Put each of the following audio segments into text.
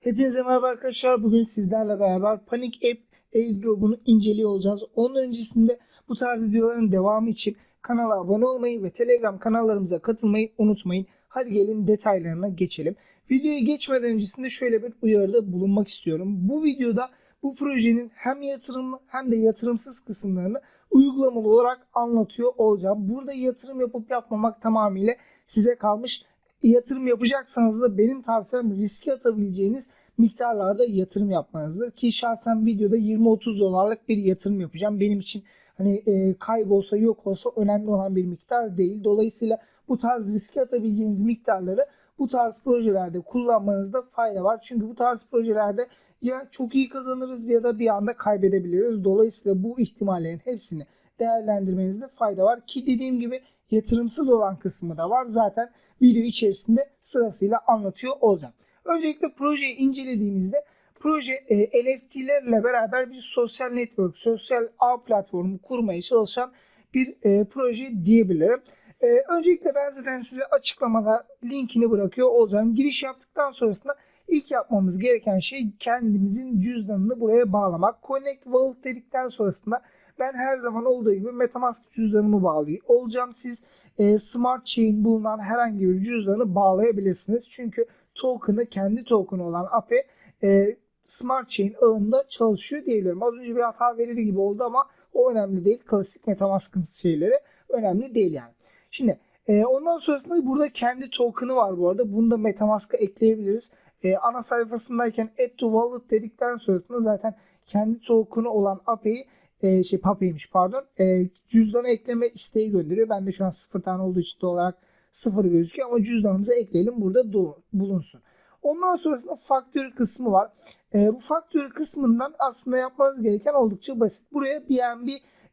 Hepinize merhaba arkadaşlar. Bugün sizlerle beraber Panic App airdrop'unu inceliyor olacağız. Onun öncesinde bu tarz videoların devamı için kanala abone olmayı ve Telegram kanallarımıza katılmayı unutmayın. Hadi gelin detaylarına geçelim. Videoya geçmeden öncesinde şöyle bir uyarıda bulunmak istiyorum. Bu videoda bu projenin hem yatırımlı hem de yatırımsız kısımlarını uygulamalı olarak anlatıyor olacağım. Burada yatırım yapıp yapmamak tamamıyla size kalmış yatırım yapacaksanız da benim tavsiyem riske atabileceğiniz miktarlarda yatırım yapmanızdır. Ki şahsen videoda 20-30 dolarlık bir yatırım yapacağım. Benim için hani e, kaybolsa yok olsa önemli olan bir miktar değil. Dolayısıyla bu tarz riske atabileceğiniz miktarları bu tarz projelerde kullanmanızda fayda var. Çünkü bu tarz projelerde ya çok iyi kazanırız ya da bir anda kaybedebiliyoruz. Dolayısıyla bu ihtimallerin hepsini değerlendirmenizde fayda var. Ki dediğim gibi yatırımsız olan kısmı da var. Zaten video içerisinde sırasıyla anlatıyor olacağım. Öncelikle projeyi incelediğimizde proje e, NFT'lerle beraber bir sosyal network, sosyal ağ platformu kurmaya çalışan bir e, proje diyebilirim. E, öncelikle ben zaten size açıklamada linkini bırakıyor olacağım. Giriş yaptıktan sonrasında ilk yapmamız gereken şey kendimizin cüzdanını buraya bağlamak. Connect Wallet dedikten sonrasında ben her zaman olduğu gibi Metamask cüzdanımı bağlıyor olacağım. Siz e, Smart Chain bulunan herhangi bir cüzdanı bağlayabilirsiniz. Çünkü token'ı kendi token'ı olan API e, Smart Chain ağında çalışıyor diyebilirim. Az önce bir hata verir gibi oldu ama o önemli değil. Klasik Metamask'ın şeyleri önemli değil yani. Şimdi e, ondan sonrasında burada kendi token'ı var bu arada. Bunu da Metamask'a ekleyebiliriz. E, ana sayfasındayken add to wallet dedikten sonrasında zaten kendi token'ı olan API'yi e, şey Pape'ymiş pardon. E, cüzdana ekleme isteği gönderiyor. Ben de şu an sıfır tane olduğu için doğal olarak sıfır gözüküyor ama cüzdanımıza ekleyelim burada do- bulunsun. Ondan sonrasında faktörü kısmı var. E, bu faktörü kısmından aslında yapmanız gereken oldukça basit. Buraya BNB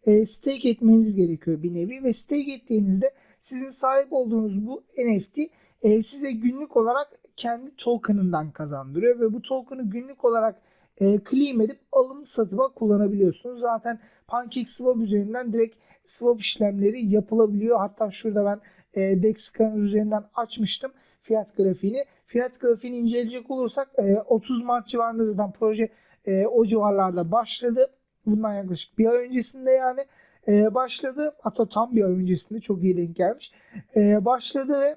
e, stake etmeniz gerekiyor bir nevi ve stake ettiğinizde sizin sahip olduğunuz bu NFT e, size günlük olarak kendi token'ından kazandırıyor ve bu token'ı günlük olarak e, claim edip alım satıma kullanabiliyorsunuz. Zaten PancakeSwap üzerinden direkt swap işlemleri yapılabiliyor. Hatta şurada ben e, DEX scanner üzerinden açmıştım fiyat grafiğini. Fiyat grafiğini inceleyecek olursak e, 30 Mart civarında zaten proje e, o civarlarda başladı. Bundan yaklaşık bir ay öncesinde yani e, başladı. Hatta tam bir ay öncesinde çok iyi denk gelmiş. E, başladı ve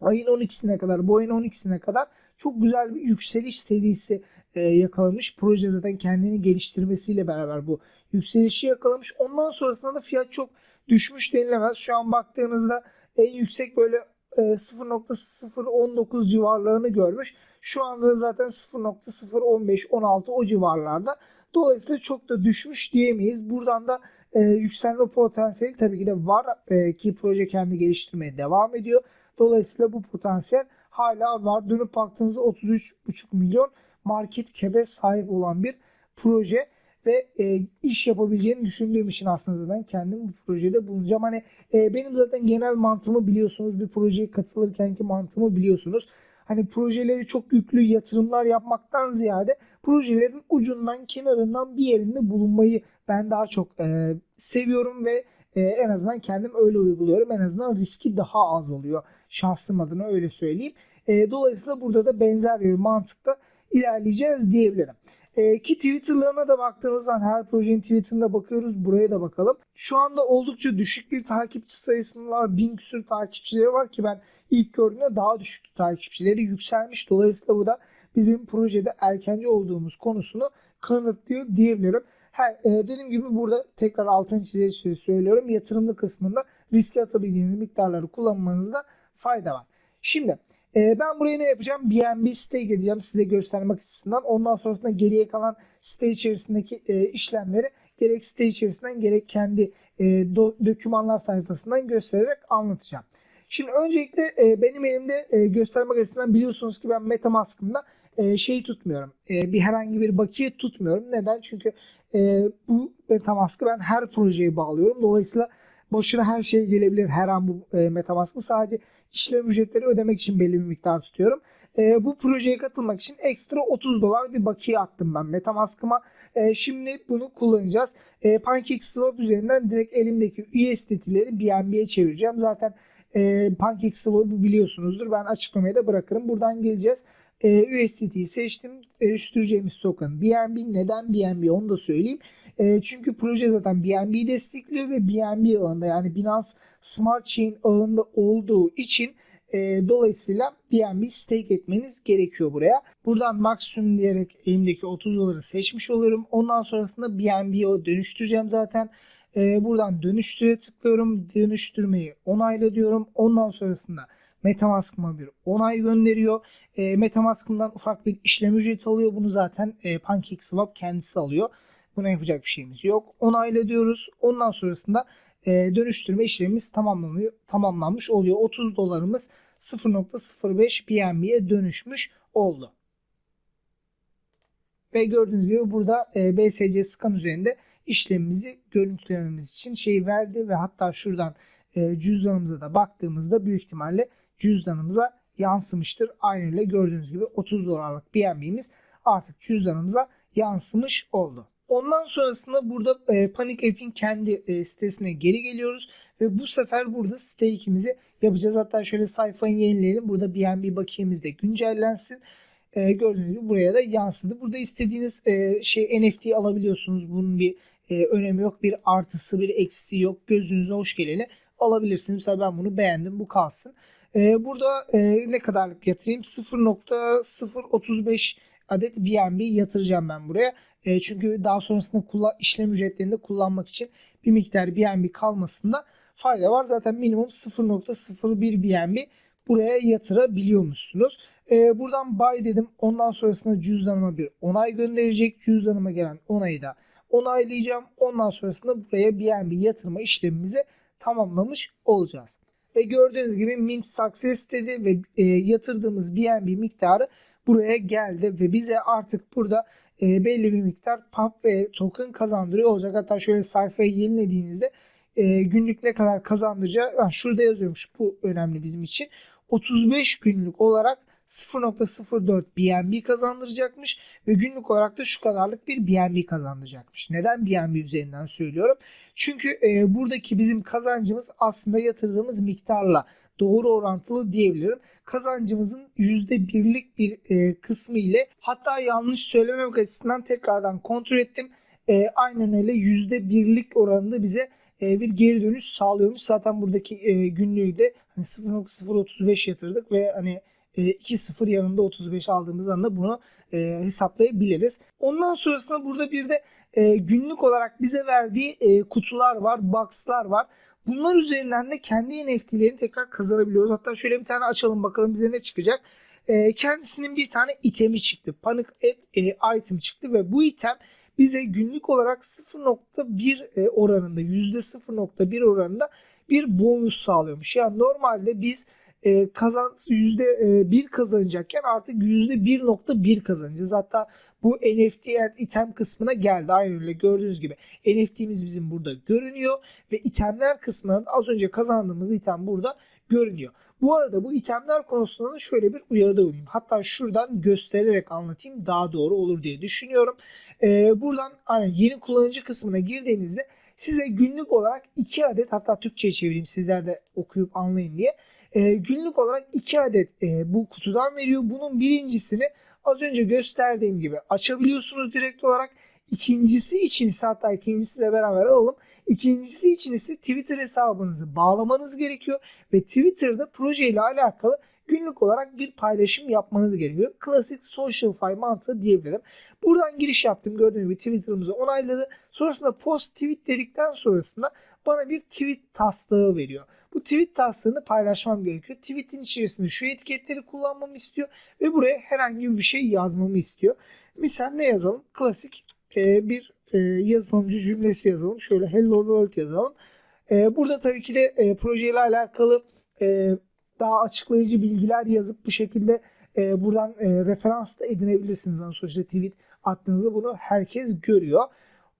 ayın 12'sine kadar, bu ayın 12'sine kadar çok güzel bir yükseliş serisi yakalamış. Proje zaten kendini geliştirmesiyle beraber bu yükselişi yakalamış. Ondan sonrasında da fiyat çok düşmüş denilemez. Şu an baktığınızda en yüksek böyle e, 0.019 civarlarını görmüş. Şu anda zaten 0.015-16 o civarlarda. Dolayısıyla çok da düşmüş diyemeyiz. Buradan da e, yükselme potansiyeli tabii ki de var e, ki proje kendi geliştirmeye devam ediyor. Dolayısıyla bu potansiyel hala var. Dönüp baktığınızda 33,5 milyon market cap'e sahip olan bir proje ve e, iş yapabileceğini düşündüğüm için aslında zaten kendim bu projede bulunacağım. Hani e, benim zaten genel mantığımı biliyorsunuz. Bir projeye katılırkenki mantığımı biliyorsunuz. Hani projeleri çok yüklü yatırımlar yapmaktan ziyade projelerin ucundan kenarından bir yerinde bulunmayı ben daha çok e, seviyorum ve e, en azından kendim öyle uyguluyorum. En azından riski daha az oluyor. Şahsım adına öyle söyleyeyim. E, dolayısıyla burada da benzer bir mantıkta ilerleyeceğiz diyebilirim. E, ki Twitter'larına da baktığımızda her projenin Twitter'ına bakıyoruz. Buraya da bakalım. Şu anda oldukça düşük bir takipçi sayısının var. Bin küsür takipçileri var ki ben ilk gördüğümde daha düşük takipçileri yükselmiş. Dolayısıyla bu da bizim projede erkenci olduğumuz konusunu kanıtlıyor diyebilirim. Her, e, dediğim gibi burada tekrar altını çizerek söylüyorum. Yatırımlı kısmında riske atabileceğiniz miktarları kullanmanızda fayda var. Şimdi e, ben buraya ne yapacağım? BNB stake edeceğim size göstermek açısından. Ondan sonrasında geriye kalan site içerisindeki e, işlemleri gerek site içerisinden gerek kendi e, do, dokümanlar sayfasından göstererek anlatacağım. Şimdi öncelikle e, benim elimde e, göstermek açısından biliyorsunuz ki ben Metamask'ımda e, şey tutmuyorum. E, bir herhangi bir bakiye tutmuyorum. Neden? Çünkü e, bu Metamask'ı ben her projeye bağlıyorum. Dolayısıyla başına her şey gelebilir her an bu e, Metamask'ın. Sadece işlem ücretleri ödemek için belli bir miktar tutuyorum. E, bu projeye katılmak için ekstra 30 dolar bir bakiye attım ben Metamask'ıma. E, şimdi bunu kullanacağız. E, PancakeSwap üzerinden direkt elimdeki USDT'leri BNB'ye çevireceğim. Zaten e, PancakeSwap'ı biliyorsunuzdur. Ben açıklamaya da bırakırım. Buradan geleceğiz. E, USDT'yi seçtim. Dönüştüreceğimiz token BNB. Neden BNB onu da söyleyeyim. E, çünkü proje zaten BNB'yi destekliyor ve BNB ağında yani Binance Smart Chain ağında olduğu için e, dolayısıyla BNB stake etmeniz gerekiyor buraya. Buradan maksimum diyerek elimdeki 30 doları seçmiş oluyorum. Ondan sonrasında BNB'ye dönüştüreceğim zaten. E, buradan dönüştüre tıklıyorum. Dönüştürmeyi onayla diyorum. Ondan sonrasında Metamask'ıma bir onay gönderiyor. E, Metamask'ımdan ufak bir işlem ücreti alıyor. Bunu zaten e, PancakeSwap kendisi alıyor. Buna yapacak bir şeyimiz yok. Onayla diyoruz. Ondan sonrasında e, dönüştürme işlemimiz tamamlanıyor, tamamlanmış oluyor. 30 dolarımız 0.05 BNB'ye dönüşmüş oldu. Ve gördüğünüz gibi burada e, BSC scan üzerinde işlemimizi görüntülememiz için şey verdi ve hatta şuradan e, cüzdanımıza da baktığımızda büyük ihtimalle cüzdanımıza yansımıştır. Aynı öyle gördüğünüz gibi 30 dolarlık BNB'miz artık cüzdanımıza yansımış oldu. Ondan sonrasında burada e, Panic App'in kendi e, sitesine geri geliyoruz ve bu sefer burada stake'imizi yapacağız. Hatta şöyle sayfayı yenileyelim. Burada BNB bakiyemiz de güncellensin. E, gördüğünüz gibi buraya da yansıdı. Burada istediğiniz e, şey NFT alabiliyorsunuz. Bunun bir e, önemi yok. Bir artısı bir eksisi yok. Gözünüze hoş geleni alabilirsiniz. Mesela ben bunu beğendim. Bu kalsın. E, burada e, ne kadarlık yatırayım? 0.035 adet BNB yatıracağım ben buraya. E, çünkü daha sonrasında kullan, işlem ücretlerinde kullanmak için bir miktar BNB kalmasında fayda var. Zaten minimum 0.01 BNB buraya yatırabiliyormuşsunuz. E, buradan buy dedim. Ondan sonrasında cüzdanıma bir onay gönderecek. Cüzdanıma gelen onayı da onaylayacağım. Ondan sonrasında buraya BNB yatırma işlemimizi tamamlamış olacağız. Ve gördüğünüz gibi Mint Success dedi ve e, yatırdığımız BNB miktarı buraya geldi ve bize artık burada e, belli bir miktar pump ve token kazandırıyor olacak. Hatta şöyle sayfayı yenilediğinizde e, günlük ne kadar kazandıracağı ha, şurada yazıyormuş. Bu önemli bizim için. 35 günlük olarak 0.04 BNB kazandıracakmış ve günlük olarak da şu kadarlık bir BNB kazandıracakmış. Neden BNB üzerinden söylüyorum? Çünkü e, buradaki bizim kazancımız aslında yatırdığımız miktarla doğru orantılı diyebilirim. Kazancımızın %1'lik bir e, kısmı ile hatta yanlış söylememek açısından tekrardan kontrol ettim. E, aynen öyle %1'lik oranında bize e, bir geri dönüş sağlıyormuş. Zaten buradaki e, günlüğü de hani 0.035 yatırdık ve hani e, 2.0 yanında 35 aldığımız anda bunu e, hesaplayabiliriz. Ondan sonrasında burada bir de e, günlük olarak bize verdiği e, kutular var, boxlar var. Bunlar üzerinden de kendi NFT'lerini tekrar kazanabiliyoruz. Hatta şöyle bir tane açalım bakalım bize ne çıkacak. E, kendisinin bir tane itemi çıktı. Panic App e, item çıktı ve bu item bize günlük olarak 0.1 e, oranında %0.1 oranında bir bonus sağlıyormuş. Yani normalde biz e, kazan yüzde e, bir kazanacakken artık yüzde 1.1 kazanacağız. Hatta bu NFT item kısmına geldi. Aynı öyle gördüğünüz gibi NFT'miz bizim burada görünüyor ve itemler kısmından az önce kazandığımız item burada görünüyor. Bu arada bu itemler konusunda da şöyle bir uyarıda bulunayım. Hatta şuradan göstererek anlatayım daha doğru olur diye düşünüyorum. Ee, buradan hani yeni kullanıcı kısmına girdiğinizde size günlük olarak 2 adet hatta Türkçe'ye çevireyim sizler de okuyup anlayın diye. Ee, günlük olarak 2 adet e, bu kutudan veriyor. Bunun birincisini az önce gösterdiğim gibi açabiliyorsunuz direkt olarak. İkincisi için ise hatta ikincisiyle beraber alalım. İkincisi için ise Twitter hesabınızı bağlamanız gerekiyor ve Twitter'da projeyle alakalı günlük olarak bir paylaşım yapmanız gerekiyor. Klasik social fi mantığı diyebilirim. Buradan giriş yaptım. Gördüğünüz gibi Twitter'ımızı onayladı. Sonrasında post tweet dedikten sonrasında bana bir tweet taslağı veriyor. Bu tweet taslağını paylaşmam gerekiyor. Tweet'in içerisinde şu etiketleri kullanmamı istiyor ve buraya herhangi bir şey yazmamı istiyor. Misal ne yazalım? Klasik e, bir e, yazılımcı cümlesi yazalım. Şöyle hello world yazalım. E, burada tabii ki de e, projeyle alakalı e, daha açıklayıcı bilgiler yazıp bu şekilde e, buradan e, referans da edinebilirsiniz. Yani sonuçta tweet attığınızda bunu herkes görüyor.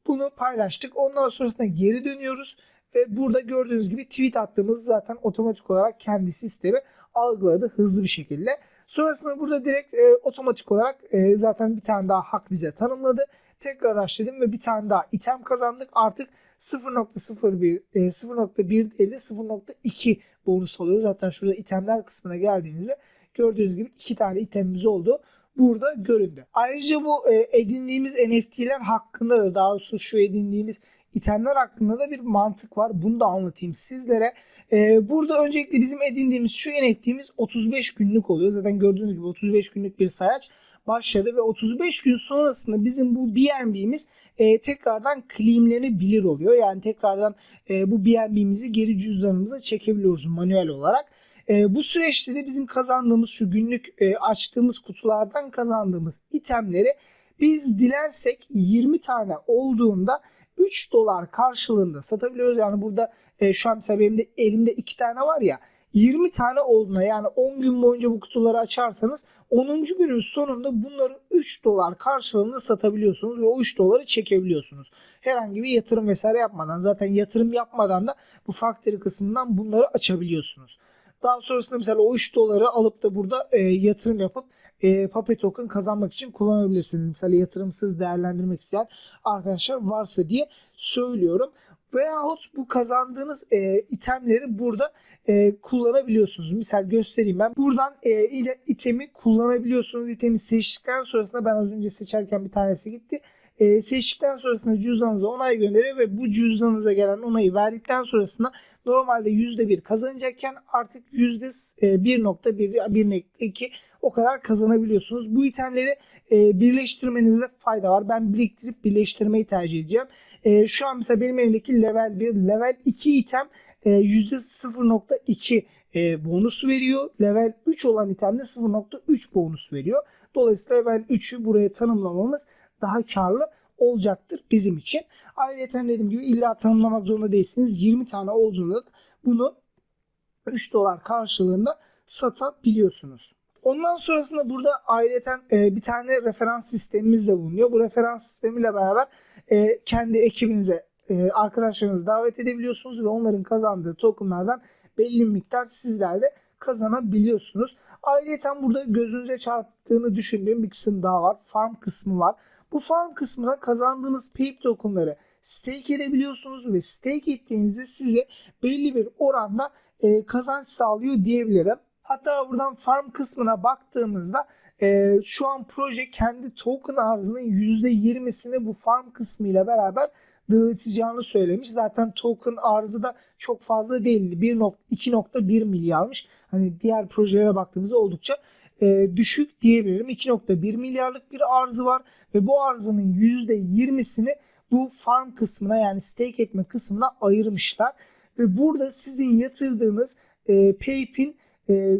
Bunu paylaştık. Ondan sonrasında geri dönüyoruz. Ve burada gördüğünüz gibi tweet attığımız zaten otomatik olarak kendi sistemi algıladı hızlı bir şekilde. Sonrasında burada direkt e, otomatik olarak e, zaten bir tane daha hak bize tanımladı. Tekrar açladım ve bir tane daha item kazandık. Artık 0.01 e, 0.1 değil de 0.2 bonus alıyoruz. Zaten şurada itemler kısmına geldiğimizde gördüğünüz gibi iki tane itemimiz oldu. Burada göründü. Ayrıca bu e, edindiğimiz NFT'ler hakkında da daha doğrusu şu edindiğimiz itemler hakkında da bir mantık var. Bunu da anlatayım sizlere. Ee, burada öncelikle bizim edindiğimiz şu NFT'miz 35 günlük oluyor. Zaten gördüğünüz gibi 35 günlük bir sayaç başladı ve 35 gün sonrasında bizim bu BNB'miz e, tekrardan claimlenebilir oluyor. Yani tekrardan e, bu BNB'mizi geri cüzdanımıza çekebiliyoruz manuel olarak. E, bu süreçte de bizim kazandığımız şu günlük e, açtığımız kutulardan kazandığımız itemleri biz dilersek 20 tane olduğunda 3 dolar karşılığında satabiliyoruz. Yani burada e, şu an mesela benim de elimde 2 tane var ya 20 tane olduğuna yani 10 gün boyunca bu kutuları açarsanız 10. günün sonunda bunları 3 dolar karşılığında satabiliyorsunuz ve o 3 doları çekebiliyorsunuz. Herhangi bir yatırım vesaire yapmadan zaten yatırım yapmadan da bu factory kısmından bunları açabiliyorsunuz. Daha sonrasında mesela o 3 doları alıp da burada e, yatırım yapıp e, Puppet Token kazanmak için kullanabilirsiniz. Mesela yatırımsız değerlendirmek isteyen arkadaşlar varsa diye söylüyorum. Veyahut bu kazandığınız e, itemleri burada e, kullanabiliyorsunuz. Misal göstereyim ben. Buradan e, ile itemi kullanabiliyorsunuz. İtemi seçtikten sonrasında ben az önce seçerken bir tanesi gitti. E, seçtikten sonrasında cüzdanınıza onay gönderiyor ve bu cüzdanınıza gelen onayı verdikten sonrasında normalde %1 kazanacakken artık %1.1 1.2 o kadar kazanabiliyorsunuz. Bu itemleri e, birleştirmenizde fayda var. Ben biriktirip birleştirmeyi tercih edeceğim. E, şu an mesela benim elimdeki level 1, level 2 item e, %0.2 e, bonus veriyor. Level 3 olan itemde 0.3 bonus veriyor. Dolayısıyla level 3'ü buraya tanımlamamız daha karlı olacaktır bizim için. Ayrıca dediğim gibi illa tanımlamak zorunda değilsiniz. 20 tane olduğunda da bunu 3 dolar karşılığında satabiliyorsunuz. Ondan sonrasında burada ayrıca e, bir tane referans sistemimiz de bulunuyor. Bu referans sistemiyle beraber e, kendi ekibinize, e, arkadaşlarınızı davet edebiliyorsunuz ve onların kazandığı tokenlardan belli bir miktar sizler de kazanabiliyorsunuz. Ayrıca burada gözünüze çarptığını düşündüğüm bir kısım daha var. Farm kısmı var. Bu farm kısmına kazandığınız PAPE tokenları stake edebiliyorsunuz ve stake ettiğinizde size belli bir oranda e, kazanç sağlıyor diyebilirim. Hatta buradan farm kısmına baktığımızda e, şu an proje kendi token arzının %20'sini bu farm kısmı ile beraber dağıtacağını söylemiş. Zaten token arzı da çok fazla değildi. 2.1 milyarmış. Hani diğer projelere baktığımızda oldukça e, düşük diyebilirim. 2.1 milyarlık bir arzı var ve bu arzının %20'sini bu farm kısmına yani stake etme kısmına ayırmışlar. Ve burada sizin yatırdığınız e, PayP'in e,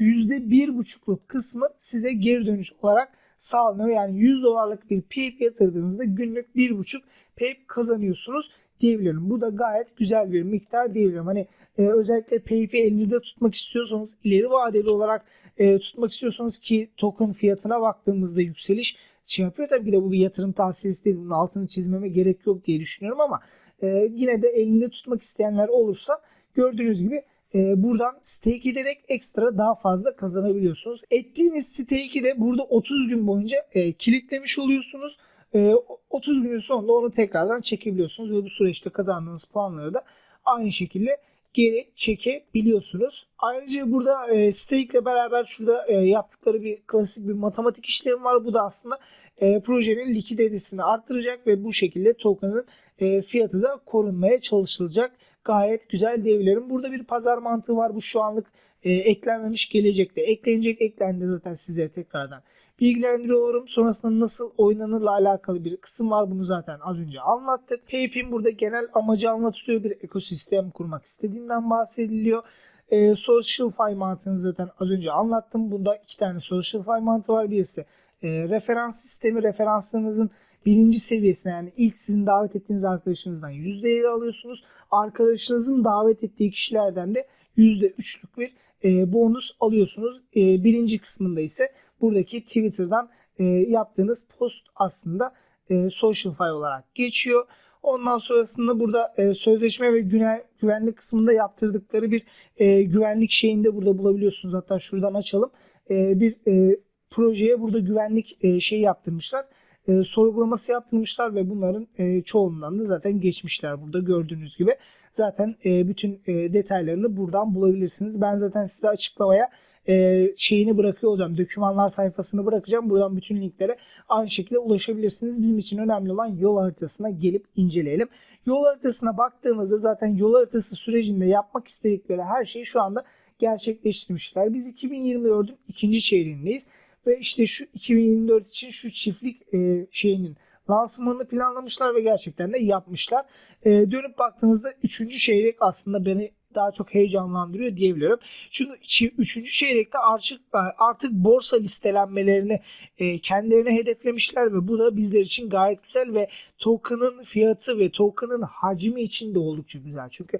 %1,5'luk kısmı size geri dönüş olarak sağlanıyor. Yani 100 dolarlık bir PayP yatırdığınızda günlük 1,5 PayP kazanıyorsunuz diyebilirim. Bu da gayet güzel bir miktar diyebilirim. Hani e, özellikle PayP'i elinizde tutmak istiyorsanız ileri vadeli olarak e, tutmak istiyorsanız ki token fiyatına baktığımızda yükseliş şey yapıyor. Tabii ki de bu bir yatırım tavsiyesi değil. Bunun altını çizmeme gerek yok diye düşünüyorum ama e, yine de elinde tutmak isteyenler olursa gördüğünüz gibi e, buradan stake ederek ekstra daha fazla kazanabiliyorsunuz. Ettiğiniz stake'i de burada 30 gün boyunca e, kilitlemiş oluyorsunuz. E, 30 günün sonunda onu tekrardan çekebiliyorsunuz ve bu süreçte kazandığınız puanları da aynı şekilde geri çekebiliyorsunuz. Ayrıca burada e, stake ile beraber şurada e, yaptıkları bir klasik bir matematik işlemi var. Bu da aslında e, projenin likiditesini arttıracak ve bu şekilde token'ın e, fiyatı da korunmaya çalışılacak. Gayet güzel diyebilirim. Burada bir pazar mantığı var. Bu şu anlık e, eklenmemiş gelecekte. Eklenecek eklendi zaten sizlere tekrardan bilgilendiriyorum. Sonrasında nasıl oynanırla alakalı bir kısım var. Bunu zaten az önce anlattık. PayP'in burada genel amacı anlatılıyor. Bir ekosistem kurmak istediğinden bahsediliyor. E, social Fi mantığını zaten az önce anlattım. Bunda iki tane Social Fi mantığı var. Birisi e, referans sistemi. Referanslarınızın birinci seviyesine yani ilk sizin davet ettiğiniz arkadaşınızdan %7 alıyorsunuz. Arkadaşınızın davet ettiği kişilerden de %3'lük bir e, bonus alıyorsunuz. E, birinci kısmında ise buradaki Twitter'dan e, yaptığınız post aslında e, social file olarak geçiyor. Ondan sonrasında burada e, sözleşme ve güven, güvenlik kısmında yaptırdıkları bir e, güvenlik şeyini de burada bulabiliyorsunuz. Hatta şuradan açalım. E, bir e, projeye burada güvenlik e, şeyi yaptırmışlar. E, sorgulaması yaptırmışlar ve bunların e, çoğundan da zaten geçmişler burada gördüğünüz gibi. Zaten e, bütün e, detaylarını buradan bulabilirsiniz. Ben zaten size açıklamaya e, şeyini bırakıyor olacağım. Dokümanlar sayfasını bırakacağım. Buradan bütün linklere aynı şekilde ulaşabilirsiniz. Bizim için önemli olan yol haritasına gelip inceleyelim. Yol haritasına baktığımızda zaten yol haritası sürecinde yapmak istedikleri her şeyi şu anda gerçekleştirmişler. Biz 2024'ün ikinci çeyreğindeyiz ve işte şu 2024 için şu çiftlik e, şeyinin lansmanını planlamışlar ve gerçekten de yapmışlar. E, dönüp baktığınızda 3. çeyrek aslında beni daha çok heyecanlandırıyor diyebilirim. Çünkü 3. çeyrekte artık artık borsa listelenmelerini e, kendilerine hedeflemişler ve bu da bizler için gayet güzel ve token'ın fiyatı ve token'ın hacmi için de oldukça güzel. Çünkü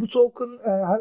bu token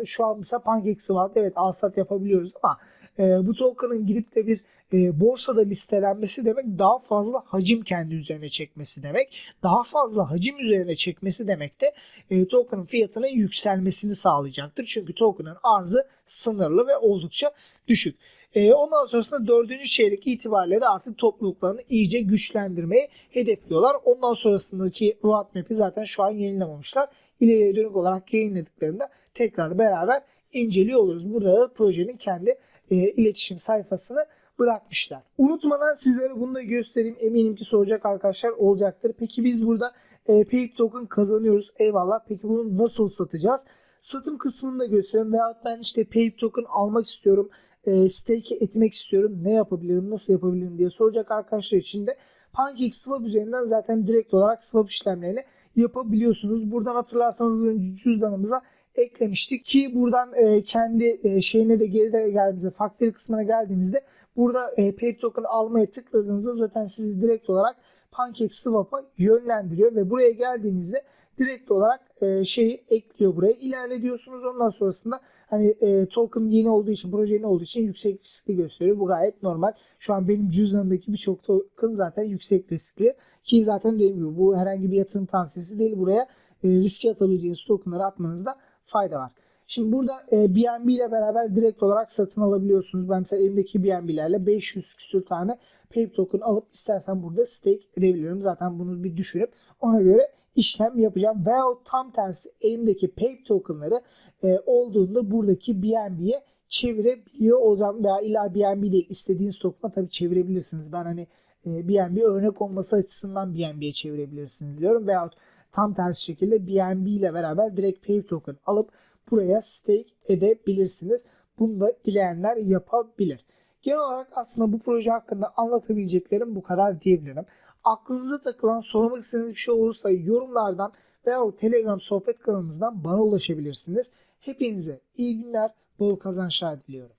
e, şu an mesela PancakeSwap evet alsat yapabiliyoruz ama e, bu token'ın gidip de bir e, borsada listelenmesi demek daha fazla hacim kendi üzerine çekmesi demek. Daha fazla hacim üzerine çekmesi demek de e, token'ın fiyatının yükselmesini sağlayacaktır. Çünkü token'ın arzı sınırlı ve oldukça düşük. E, ondan sonrasında dördüncü çeyrek itibariyle de artık topluluklarını iyice güçlendirmeyi hedefliyorlar. Ondan sonrasındaki roadmap'i zaten şu an yayınlamamışlar. İleriye dönük olarak yayınladıklarında tekrar beraber inceliyor oluruz. Burada da projenin kendi e, iletişim sayfasını bırakmışlar. Unutmadan sizlere bunu da göstereyim. Eminim ki soracak arkadaşlar olacaktır. Peki biz burada e, Payp Token kazanıyoruz. Eyvallah. Peki bunu nasıl satacağız? Satım kısmını da göstereyim. Veyahut ben işte Payp Token almak istiyorum. E, stake etmek istiyorum. Ne yapabilirim? Nasıl yapabilirim diye soracak arkadaşlar için de PancakeSwap üzerinden zaten direkt olarak swap işlemlerini yapabiliyorsunuz. Buradan hatırlarsanız önce cüzdanımıza eklemiştik ki buradan e, kendi e, şeyine de geride geldiğimizde factory kısmına geldiğimizde burada e, Pay Token almaya tıkladığınızda zaten sizi direkt olarak PancakeSwap'a yönlendiriyor ve buraya geldiğinizde direkt olarak e, şeyi ekliyor buraya. İlerle diyorsunuz. Ondan sonrasında hani e, token yeni olduğu için, proje yeni olduğu için yüksek riskli gösteriyor. Bu gayet normal. Şu an benim cüzdanımdaki birçok token zaten yüksek riskli. Ki zaten dediğim gibi bu herhangi bir yatırım tavsiyesi değil. Buraya e, riske atabileceğiniz tokenları atmanızda fayda var. Şimdi burada e, BNB ile beraber direkt olarak satın alabiliyorsunuz. Ben mesela elimdeki BNB'lerle 500 küsür tane Payp token alıp istersen burada stake edebiliyorum. Zaten bunu bir düşünüp ona göre işlem yapacağım. Veya tam tersi elimdeki Payp tokenları e, olduğunda buradaki BNB'ye çevirebiliyor olacağım. Veya illa BNB değil istediğiniz token'a tabii çevirebilirsiniz. Ben hani e, BNB örnek olması açısından BNB'ye çevirebilirsiniz diyorum. Veyahut tam tersi şekilde BNB ile beraber direkt Payp token alıp buraya stake edebilirsiniz. Bunu da dileyenler yapabilir. Genel olarak aslında bu proje hakkında anlatabileceklerim bu kadar diyebilirim. Aklınıza takılan sormak istediğiniz bir şey olursa yorumlardan veya Telegram sohbet kanalımızdan bana ulaşabilirsiniz. Hepinize iyi günler, bol kazançlar diliyorum.